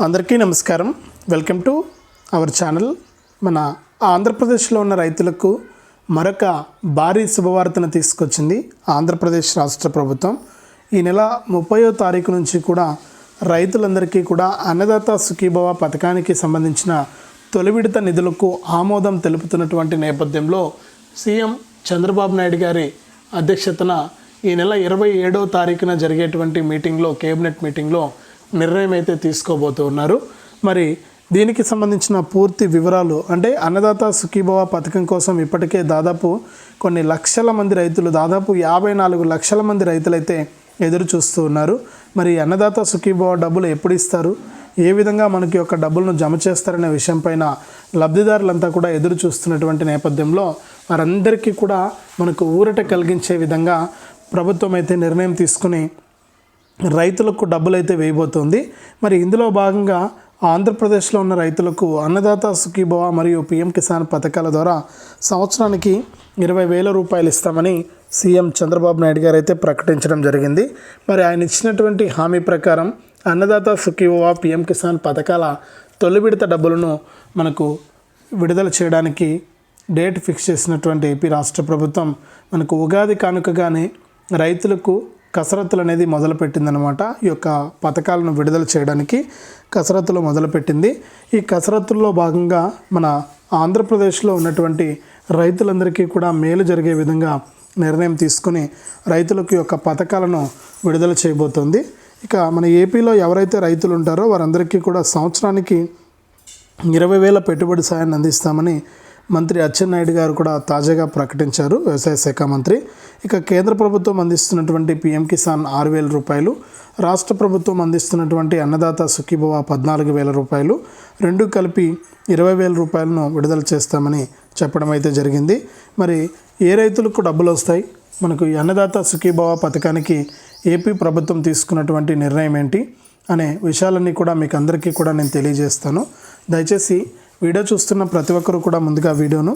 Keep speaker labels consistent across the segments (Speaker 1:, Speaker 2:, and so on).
Speaker 1: అందరికీ నమస్కారం. Welcome to our channel. మన ఆంధ్రప్రదేశ్లో ఉన్న రైతులకు మరొక భారీ శుభవార్తను తీసుకొచ్చింది ఆంధ్రప్రదేశ్ రాష్ట్ర ప్రభుత్వం. ఈ నెల ముప్పయో తారీఖు నుంచి కూడా రైతులందరికీ కూడా అన్నదాత సుఖీభవ పథకానికి సంబంధించిన తొలి విడత నిధులకు ఆమోదం తెలుపుతున్నటువంటి నేపథ్యంలో సీఎం చంద్రబాబు నాయుడు గారి అధ్యక్షతన ఈ నెల ఇరవై ఏడో తారీఖున జరిగేటువంటి మీటింగ్లో కేబినెట్ మీటింగ్లో నిర్ణయం అయితే తీసుకోబోతూ ఉన్నారు. మరి దీనికి సంబంధించిన పూర్తి వివరాలు అంటే అన్నదాత సుఖీభవ పథకం కోసం ఇప్పటికే దాదాపు కొన్ని లక్షల మంది రైతులు దాదాపు యాభై నాలుగు లక్షల మంది రైతులైతే ఎదురు చూస్తూ ఉన్నారు. మరి అన్నదాత సుఖీభవ డబ్బులు ఎప్పుడు ఇస్తారు? ఏ విధంగా మనకి యొక్క డబ్బులను జమ చేస్తారనే విషయం పైన లబ్ధిదారులంతా కూడా ఎదురు చూస్తున్నటువంటి నేపథ్యంలో వారందరికీ కూడా మనకు ఊరట కలిగించే విధంగా ప్రభుత్వం అయితే నిర్ణయం తీసుకుని రైతులకు డబ్బులు అయితే వేయబోతోంది. మరి ఇందులో భాగంగా ఆంధ్రప్రదేశ్లో ఉన్న రైతులకు అన్నదాత సుఖీభవ మరియు పిఎం కిసాన్ పథకాల ద్వారా సంవత్సరానికి ఇరవై వేల రూపాయలు ఇస్తామని సీఎం చంద్రబాబు నాయుడు గారు అయితే ప్రకటించడం జరిగింది. మరి ఆయన ఇచ్చినటువంటి హామీ ప్రకారం అన్నదాత సుఖీభవ పిఎం కిసాన్ పథకాల తొలి విడత డబ్బులను మనకు విడుదల చేయడానికి డేట్ ఫిక్స్ చేసినటువంటి ఏపీ రాష్ట్ర ప్రభుత్వం మనకు ఉగాది కానుకగానే రైతులకు కసరత్తులు అనేది మొదలుపెట్టిందనమాట ఈ యొక్క పథకాలను విడుదల చేయడానికి కసరత్తులు మొదలుపెట్టింది. ఈ కసరత్తుల్లో భాగంగా మన ఆంధ్రప్రదేశ్లో ఉన్నటువంటి రైతులందరికీ కూడా మేలు జరిగే విధంగా నిర్ణయం తీసుకుని రైతులకు యొక్క పథకాలను విడుదల చేయబోతోంది. ఇక మన ఏపీలో ఎవరైతే రైతులు ఉంటారో వారందరికీ కూడా సంవత్సరానికి ఇరవై వేల పెట్టుబడి సాయాన్ని అందిస్తామని మంత్రి అచ్చెన్నాయుడు గారు కూడా తాజాగా ప్రకటించారు. వ్యవసాయ శాఖ మంత్రి. ఇక కేంద్ర ప్రభుత్వం అందిస్తున్నటువంటి పిఎం కిసాన్ ఆరు వేల రూపాయలు రాష్ట్ర ప్రభుత్వం అందిస్తున్నటువంటి అన్నదాత సుఖీభవ పద్నాలుగు వేల రూపాయలు రెండు కలిపి ఇరవై వేల రూపాయలను విడుదల చేస్తామని చెప్పడం అయితే జరిగింది. మరి ఏ రైతులకు డబ్బులు వస్తాయి? మనకు ఈ అన్నదాత సుఖీభవ పథకానికి ఏపీ ప్రభుత్వం తీసుకున్నటువంటి నిర్ణయం ఏంటి? అనే విషయాలన్నీ కూడా మీకు అందరికీ కూడా నేను తెలియజేస్తాను. దయచేసి వీడియో చూస్తున్న ప్రతి ఒక్కరు కూడా ముందుగా వీడియోను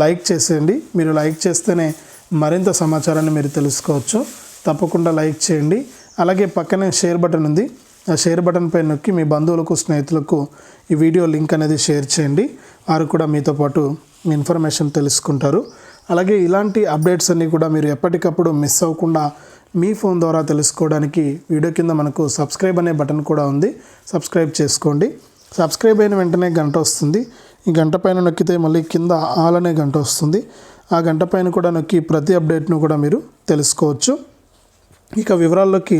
Speaker 1: లైక్ చేసేయండి. మీరు లైక్ చేస్తేనే మరింత సమాచారాన్ని మీరు తెలుసుకోవచ్చు. తప్పకుండా లైక్ చేయండి. అలాగే పక్కనే షేర్ బటన్ ఉంది. ఆ షేర్ బటన్ పై నొక్కి మీ బంధువులకు స్నేహితులకు ఈ వీడియో లింక్ అనేది షేర్ చేయండి. వారు కూడా మీతో పాటు ఇన్ఫర్మేషన్ తెలుసుకుంటారు. అలాగే ఇలాంటి అప్డేట్స్ అన్నీ కూడా మీరు ఎప్పటికప్పుడు మిస్ అవ్వకుండా మీ ఫోన్ ద్వారా తెలుసుకోవడానికి వీడియో కింద మనకు సబ్స్క్రైబ్ అనే బటన్ కూడా ఉంది. సబ్స్క్రైబ్ చేసుకోండి. సబ్స్క్రైబ్ అయిన వెంటనే గంట వస్తుంది. ఈ గంట పైన నొక్కితే మళ్ళీ కింద ఆల్ అనే గంట వస్తుంది. ఆ గంట పైన కూడా నొక్కి ప్రతి అప్డేట్ను కూడా మీరు తెలుసుకోవచ్చు. ఇక వివరాల్లోకి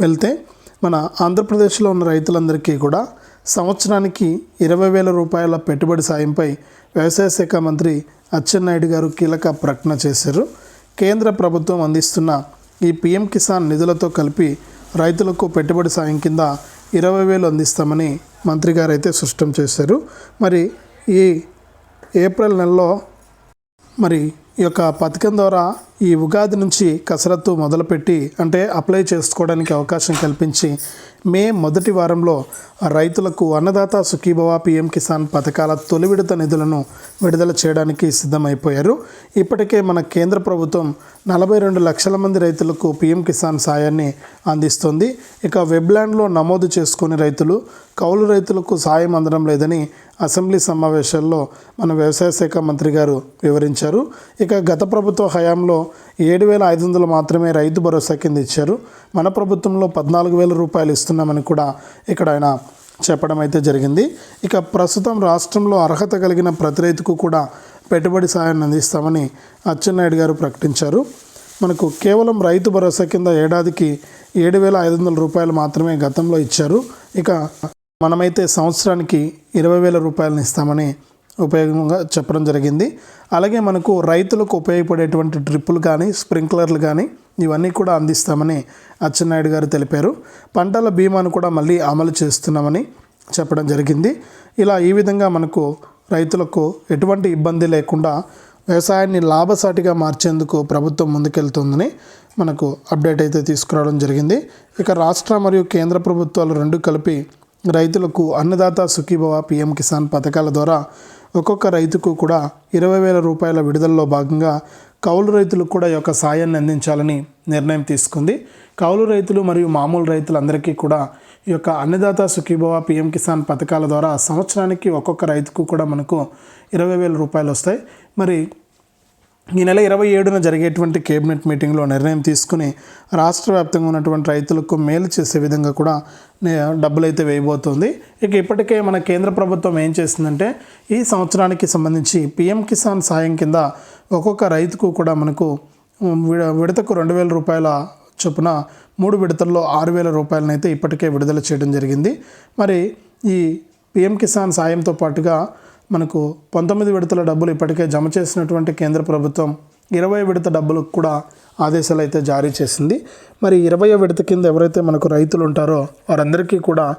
Speaker 1: వెళ్తే మన ఆంధ్రప్రదేశ్లో ఉన్న రైతులందరికీ కూడా సంవత్సరానికి ఇరవై వేల రూపాయల పెట్టుబడి సాయంపై వ్యవసాయ శాఖ మంత్రి అచ్చెన్నాయుడు గారు కీలక ప్రకటన చేశారు. కేంద్ర ప్రభుత్వం అందిస్తున్న ఈ పిఎం కిసాన్ నిధులతో కలిపి రైతులకు పెట్టుబడి సాయం కింద ఇరవై వేలు అందిస్తామని మంత్రి గారు అయితే స్పష్టం చేశారు. మరి ఈ ఏప్రిల్ నెలలో మరి ఈ యొక్క పథకం ద్వారా ఈ ఉగాది నుంచి కసరత్తు మొదలుపెట్టి అంటే అప్లై చేసుకోవడానికి అవకాశం కల్పించి మే మొదటి వారంలో రైతులకు అన్నదాత సుఖీభవ పిఎం కిసాన్ పథకాల తొలి విడత నిధులను విడుదల చేయడానికి సిద్ధమైపోయారు. ఇప్పటికే మన కేంద్ర ప్రభుత్వం నలభై రెండు లక్షల మంది రైతులకు పిఎం కిసాన్ సాయాన్ని అందిస్తుంది. ఇక వెబ్లాండ్లో నమోదు చేసుకునే రైతులు కౌలు రైతులకు సాయం అందడం లేదని అసెంబ్లీ సమావేశాల్లో మన వ్యవసాయ శాఖ మంత్రి గారు వివరించారు. ఇక గత ప్రభుత్వ హయాంలో ఏడు వేల ఐదు వందలు మాత్రమే రైతు భరోసా కింద ఇచ్చారు. మన ప్రభుత్వంలో పద్నాలుగు వేల రూపాయలు ఇస్తున్నామని కూడా ఇక్కడ ఆయన చెప్పడం అయితే జరిగింది. ఇక ప్రస్తుతం రాష్ట్రంలో అర్హత కలిగిన ప్రతి రైతుకు కూడా పెట్టుబడి సాయాన్ని అందిస్తామని అచ్చెన్నాయుడు గారు ప్రకటించారు. మనకు కేవలం రైతు భరోసా కింద ఏడాదికి ఏడు వేల ఐదు వందల రూపాయలు మాత్రమే గతంలో ఇచ్చారు. ఇక మనమైతే సంవత్సరానికి ఇరవై వేల రూపాయలను ఇస్తామని ఉపయోగంగా చెప్పడం జరిగింది. అలాగే మనకు రైతులకు ఉపయోగపడేటువంటి డ్రిప్పులు కానీ స్ప్రింక్లర్లు కానీ ఇవన్నీ కూడా అందిస్తామని అచ్చెన్నాయుడు గారు తెలిపారు. పంటల బీమాను కూడా మళ్ళీ అమలు చేస్తున్నామని చెప్పడం జరిగింది. ఇలా ఈ విధంగా మనకు రైతులకు ఎటువంటి ఇబ్బంది లేకుండా వ్యవసాయాన్ని లాభసాటిగా మార్చేందుకు ప్రభుత్వం ముందుకెళ్తుందని మనకు అప్డేట్ అయితే తీసుకురావడం జరిగింది. ఇక రాష్ట్ర మరియు కేంద్ర ప్రభుత్వాలు రెండు కలిపి రైతులకు అన్నదాత సుఖీభవ పిఎం కిసాన్ పథకాల ద్వారా ఒక్కొక్క రైతుకు కూడా ఇరవై వేల రూపాయల విడుదలలో భాగంగా కౌలు రైతులకు కూడా ఈ యొక్క సాయాన్ని అందించాలని నిర్ణయం తీసుకుంది. కౌలు రైతులు మరియు మామూలు రైతులందరికీ కూడా ఈ యొక్క అన్నదాత సుఖీభవ పిఎం కిసాన్ పథకాల ద్వారా సంవత్సరానికి ఒక్కొక్క రైతుకు కూడా మనకు ఇరవై వేల రూపాయలు వస్తాయి. మరి ఈ నెల ఇరవై ఏడున జరిగేటువంటి కేబినెట్ మీటింగ్లో నిర్ణయం తీసుకుని రాష్ట్ర వ్యాప్తంగా ఉన్నటువంటి రైతులకు మేలు చేసే విధంగా కూడా నే- డబ్బులు అయితే వేయబోతుంది. ఇక ఇప్పటికే మన కేంద్ర ప్రభుత్వం ఏం చేసిందంటే ఈ సంవత్సరానికి సంబంధించి పిఎం కిసాన్ సాయం కింద ఒక్కొక్క రైతుకు కూడా మనకు విడ విడతకు రెండు వేల రూపాయల చొప్పున మూడు విడతల్లో ఆరు వేల రూపాయలనైతే ఇప్పటికే విడుదల చేయడం జరిగింది. మరి ఈ పిఎం కిసాన్ సాయంతో పాటుగా మనకు పంతొమ్మిది విడతల డబ్బులు ఇప్పటికే జమ చేసినటువంటి కేంద్ర ప్రభుత్వం ఇరవై విడత డబ్బులకు కూడా ఆదేశాలు అయితే జారీ చేసింది. మరి ఇరవై విడత కింద ఎవరైతే మనకు రైతులు ఉంటారో వారందరికీ కూడా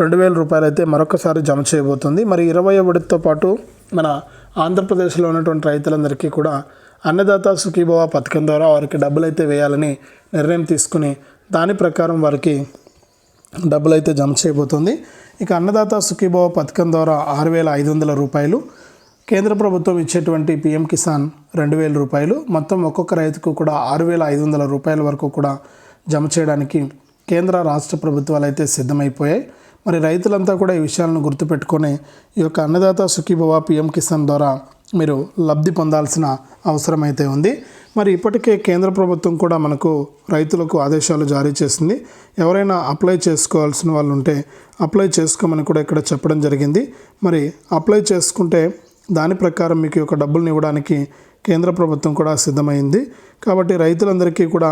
Speaker 1: రెండు వేల రూపాయలు అయితే మరొకసారి జమ చేయబోతుంది. మరి ఇరవై విడతతో పాటు మన ఆంధ్రప్రదేశ్లో ఉన్నటువంటి రైతులందరికీ కూడా అన్నదాత సుఖీభవ పథకం ద్వారా వారికి డబ్బులు అయితే వేయాలని నిర్ణయం తీసుకుని దాని ప్రకారం వారికి డబ్బులు అయితే జమ చేయబోతుంది. ఇక అన్నదాత సుఖీభావ పథకం ద్వారా ఆరు వేల ఐదు వందల రూపాయలు కేంద్ర ప్రభుత్వం ఇచ్చేటువంటి పిఎం కిసాన్ రెండు వేల రూపాయలు మొత్తం ఒక్కొక్క రైతుకు కూడా ఆరు వేల ఐదు వందల రూపాయల వరకు కూడా జమ చేయడానికి కేంద్ర రాష్ట్ర ప్రభుత్వాలు అయితే సిద్ధమైపోయాయి. మరి రైతులంతా కూడా ఈ విషయాలను గుర్తుపెట్టుకొని ఈ యొక్క అన్నదాత సుఖీభవ పిఎం కిసాన్ ద్వారా మీరు లబ్ధి పొందాల్సిన అవసరం అయితే ఉంది. మరి ఇప్పటికే కేంద్ర ప్రభుత్వం కూడా మనకు రైతులకు ఆదేశాలు జారీ చేసింది. ఎవరైనా అప్లై చేసుకోవాల్సిన వాళ్ళు ఉంటే అప్లై చేసుకోమని కూడా ఇక్కడ చెప్పడం జరిగింది. మరి అప్లై చేసుకుంటే దాని ప్రకారం మీకు ఒక యొక్క డబ్బులను ఇవ్వడానికి కేంద్ర ప్రభుత్వం కూడా సిద్ధమైంది. కాబట్టి రైతులందరికీ కూడా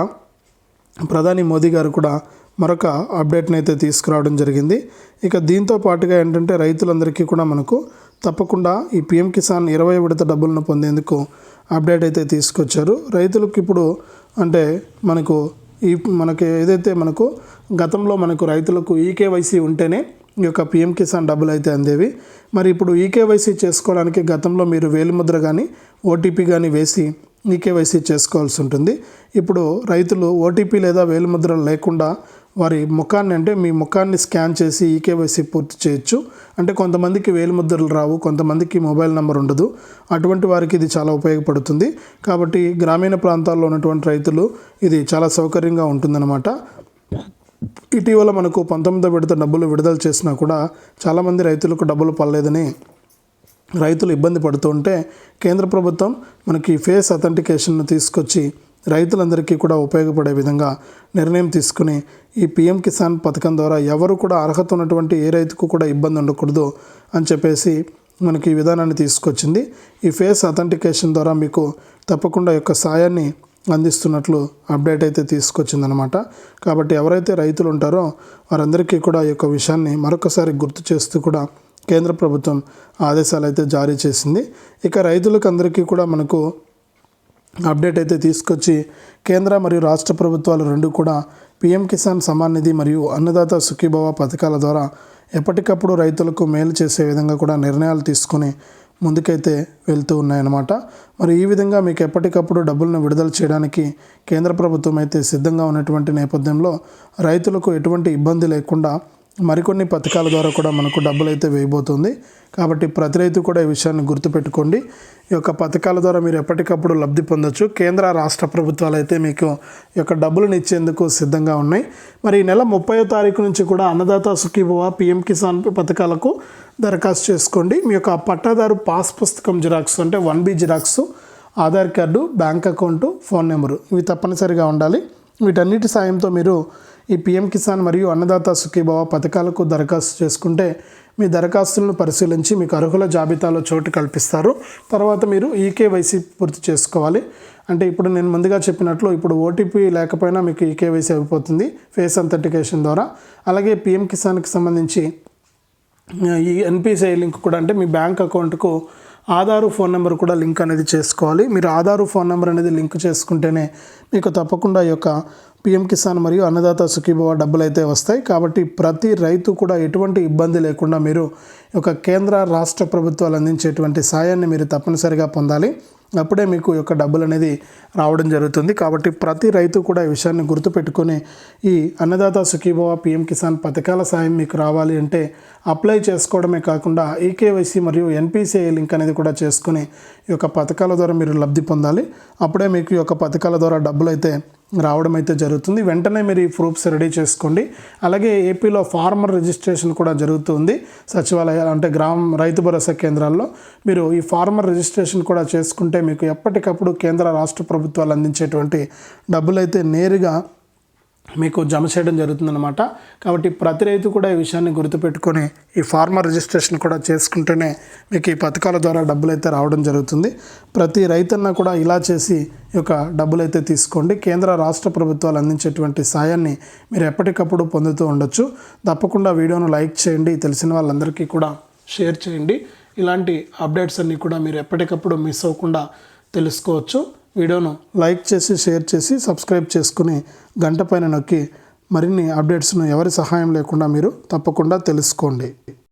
Speaker 1: ప్రధాని మోదీ గారు కూడా మరొక అప్డేట్ని అయితే తీసుకురావడం జరిగింది. ఇక దీంతో పాటుగా ఏంటంటే రైతులందరికీ కూడా మనకు తప్పకుండా ఈ పిఎం కిసాన్ ఇరవై విడత డబ్బులను పొందేందుకు అప్డేట్ అయితే తీసుకొచ్చారు. రైతులకు ఇప్పుడు అంటే మనకు ఈ మనకి ఏదైతే మనకు గతంలో మనకు రైతులకు ఈకేవైసీ ఉంటేనే ఈ యొక్క పిఎం కిసాన్ డబ్బులు అయితే అందేవి. మరి ఇప్పుడు ఈకేవైసీ చేసుకోవడానికి గతంలో మీరు వేలిముద్ర కానీ ఓటీపీ కానీ వేసి ఈకేవైసీ చేసుకోవాల్సి ఉంటుంది. ఇప్పుడు రైతులు ఓటీపీ లేదా వేలిముద్ర లేకుండా వారి ముఖాన్ని అంటే మీ ముఖాన్ని స్కాన్ చేసి ఈకేవైసీ పూర్తి చేయొచ్చు. అంటే కొంతమందికి వేలిముద్రలు రావు కొంతమందికి మొబైల్ నెంబర్ ఉండదు. అటువంటి వారికి ఇది చాలా ఉపయోగపడుతుంది. కాబట్టి గ్రామీణ ప్రాంతాల్లో ఉన్నటువంటి రైతులు ఇది చాలా సౌకర్యంగా ఉంటుందన్నమాట. ఇటీవల మనకు పంతొమ్మిదో విడత డబ్బులు విడుదల చేసినా కూడా చాలామంది రైతులకు డబ్బులు పడలేదని రైతులు ఇబ్బంది పడుతుంటే కేంద్ర ప్రభుత్వం మనకి ఫేస్ అథెంటికేషన్ను తీసుకొచ్చి రైతులందరికీ కూడా ఉపయోగపడే విధంగా నిర్ణయం తీసుకుని ఈ పిఎం కిసాన్ పథకం ద్వారా ఎవరు కూడా అర్హత ఉన్నటువంటి ఏ రైతుకు కూడా ఇబ్బంది ఉండకూడదు అని చెప్పేసి మనకి ఈ విధానాన్ని తీసుకొచ్చింది. ఈ ఫేస్ అథెంటికేషన్ ద్వారా మీకు తప్పకుండా యొక్క సాయాన్ని అందిస్తున్నట్లు అప్డేట్ అయితే తీసుకొచ్చిందనమాట కాబట్టి ఎవరైతే రైతులు ఉంటారో వారందరికీ కూడా ఈ యొక్క విషయాన్ని మరొకసారి గుర్తు చేస్తూ కూడా కేంద్ర ప్రభుత్వం ఆదేశాలు అయితే జారీ చేసింది. ఇక రైతులకు అందరికీ కూడా మనకు అప్డేట్ అయితే తీసుకొచ్చి కేంద్ర మరియు రాష్ట్ర ప్రభుత్వాలు రెండు కూడా పిఎం కిసాన్ సమాన్ నిధి మరియు అన్నదాత సుఖీభవ పథకాల ద్వారా ఎప్పటికప్పుడు రైతులకు మేలు చేసే విధంగా కూడా నిర్ణయాలు తీసుకొని ముందుకైతే వెళ్తూ ఉన్నాయన్నమాట. మరి ఈ విధంగా మీకు ఎప్పటికప్పుడు డబ్బులను విడుదల చేయడానికి కేంద్ర ప్రభుత్వం అయితే సిద్ధంగా ఉన్నటువంటి నేపథ్యంలో రైతులకు ఎటువంటి ఇబ్బంది లేకుండా మరికొన్ని పథకాల ద్వారా కూడా మనకు డబ్బులు అయితే వేయబోతుంది. కాబట్టి ప్రతి రైతు కూడా ఈ విషయాన్ని గుర్తుపెట్టుకోండి. ఈ యొక్క పథకాల ద్వారా మీరు ఎప్పటికప్పుడు లబ్ధి పొందొచ్చు. కేంద్ర రాష్ట్ర ప్రభుత్వాలు అయితే మీకు ఈ యొక్క డబ్బులను ఇచ్చేందుకు సిద్ధంగా ఉన్నాయి. మరి ఈ నెల ముప్పై తారీఖు నుంచి కూడా అన్నదాత సుఖీభవ పిఎం కిసాన్ పథకాలకు దరఖాస్తు చేసుకోండి. మీ యొక్క పట్టాదారు పాస్ పుస్తకం జిరాక్స్ అంటే one B xerox Aadhaar card bank account phone number ఇవి తప్పనిసరిగా ఉండాలి. వీటన్నిటి సాయంతో మీరు ఈ పిఎం కిసాన్ మరియు అన్నదాత సుఖీభావ పథకాలకు దరఖాస్తు చేసుకుంటే మీ దరఖాస్తులను పరిశీలించి మీకు అర్హుల జాబితాలో చోటు కల్పిస్తారు. తర్వాత మీరు ఈకేవైసీ పూర్తి చేసుకోవాలి. అంటే ఇప్పుడు నేను ముందుగా చెప్పినట్లు ఇప్పుడు ఓటీపీ లేకపోయినా మీకు ఈకేవైసీ అయిపోతుంది ఫేస్ అథెంటికేషన్ ద్వారా. అలాగే పిఎం కిసాన్కి సంబంధించి ఈ ఎన్పిసిఐ లింక్ కూడా అంటే మీ బ్యాంక్ అకౌంట్కు ఆధారు ఫోన్ నెంబర్ కూడా లింక్ అనేది చేసుకోవాలి. మీరు ఆధారు ఫోన్ నెంబర్ అనేది లింక్ చేసుకుంటేనే మీకు తప్పకుండా ఈ యొక్క పిఎం కిసాన్ మరియు అన్నదాత సుఖీభవ డబ్బులు అయితే వస్తాయి. కాబట్టి ప్రతి రైతు కూడా ఎటువంటి ఇబ్బంది లేకుండా మీరు ఒక కేంద్ర రాష్ట్ర ప్రభుత్వాలు అందించేటువంటి సాయాన్ని మీరు తప్పనిసరిగా పొందాలి. అప్పుడే మీకు యొక్క డబ్బులు అనేది రావడం జరుగుతుంది. కాబట్టి ప్రతి రైతు కూడా ఈ విషయాన్ని గుర్తుపెట్టుకొని ఈ అన్నదాత సుఖీభవ పిఎం కిసాన్ పథకాల సాయం మీకు రావాలి అంటే అప్లై చేసుకోవడమే కాకుండా ఈకేవైసీ మరియు ఎన్పిసిఐ లింక్ అనేది కూడా చేసుకుని ఈ యొక్క పథకాల ద్వారా మీరు లబ్ధి పొందాలి. అప్పుడే మీకు ఈ యొక్క పథకాల ద్వారా డబ్బులు అయితే రావడం అయితే జరుగుతుంది. వెంటనే మీరు ఈ ప్రూఫ్స్ రెడీ చేసుకోండి. అలాగే ఏపీలో ఫార్మర్ రిజిస్ట్రేషన్ కూడా జరుగుతుంది. సచివాలయాలు అంటే గ్రామ రైతు భరోసా కేంద్రాల్లో మీరు ఈ ఫార్మర్ రిజిస్ట్రేషన్ కూడా చేసుకుంటే మీకు ఎప్పటికప్పుడు కేంద్ర రాష్ట్ర ప్రభుత్వాలు అందించేటువంటి డబ్బులైతే నేరుగా మీకు జమ చేయడం జరుగుతుందన్నమాట. కాబట్టి ప్రతి రైతు కూడా ఈ విషయాన్ని గుర్తుపెట్టుకొని ఈ ఫార్మర్ రిజిస్ట్రేషన్ కూడా చేసుకుంటేనే మీకు ఈ పథకాల ద్వారా డబ్బులు అయితే రావడం జరుగుతుంది. ప్రతి రైతన్న కూడా ఇలా చేసి ఈ యొక్క డబ్బులు అయితే తీసుకోండి. కేంద్ర రాష్ట్ర ప్రభుత్వాలు అందించేటువంటి సాయాన్ని మీరు ఎప్పటికప్పుడు పొందుతూ ఉండొచ్చు. తప్పకుండా వీడియోను లైక్ చేయండి. తెలిసిన వాళ్ళందరికీ కూడా షేర్ చేయండి. ఇలాంటి అప్డేట్స్ అన్నీ కూడా మీరు ఎప్పటికప్పుడు మిస్ అవ్వకుండా తెలుసుకోవచ్చు. వీడియోను లైక్ చేసి షేర్ చేసి సబ్స్క్రైబ్ చేసుకుని గంట పైన నొక్కి మరిన్ని అప్డేట్స్ను ఎవరి సహాయం లేకుండా మీరు తప్పకుండా తెలుసుకోండి.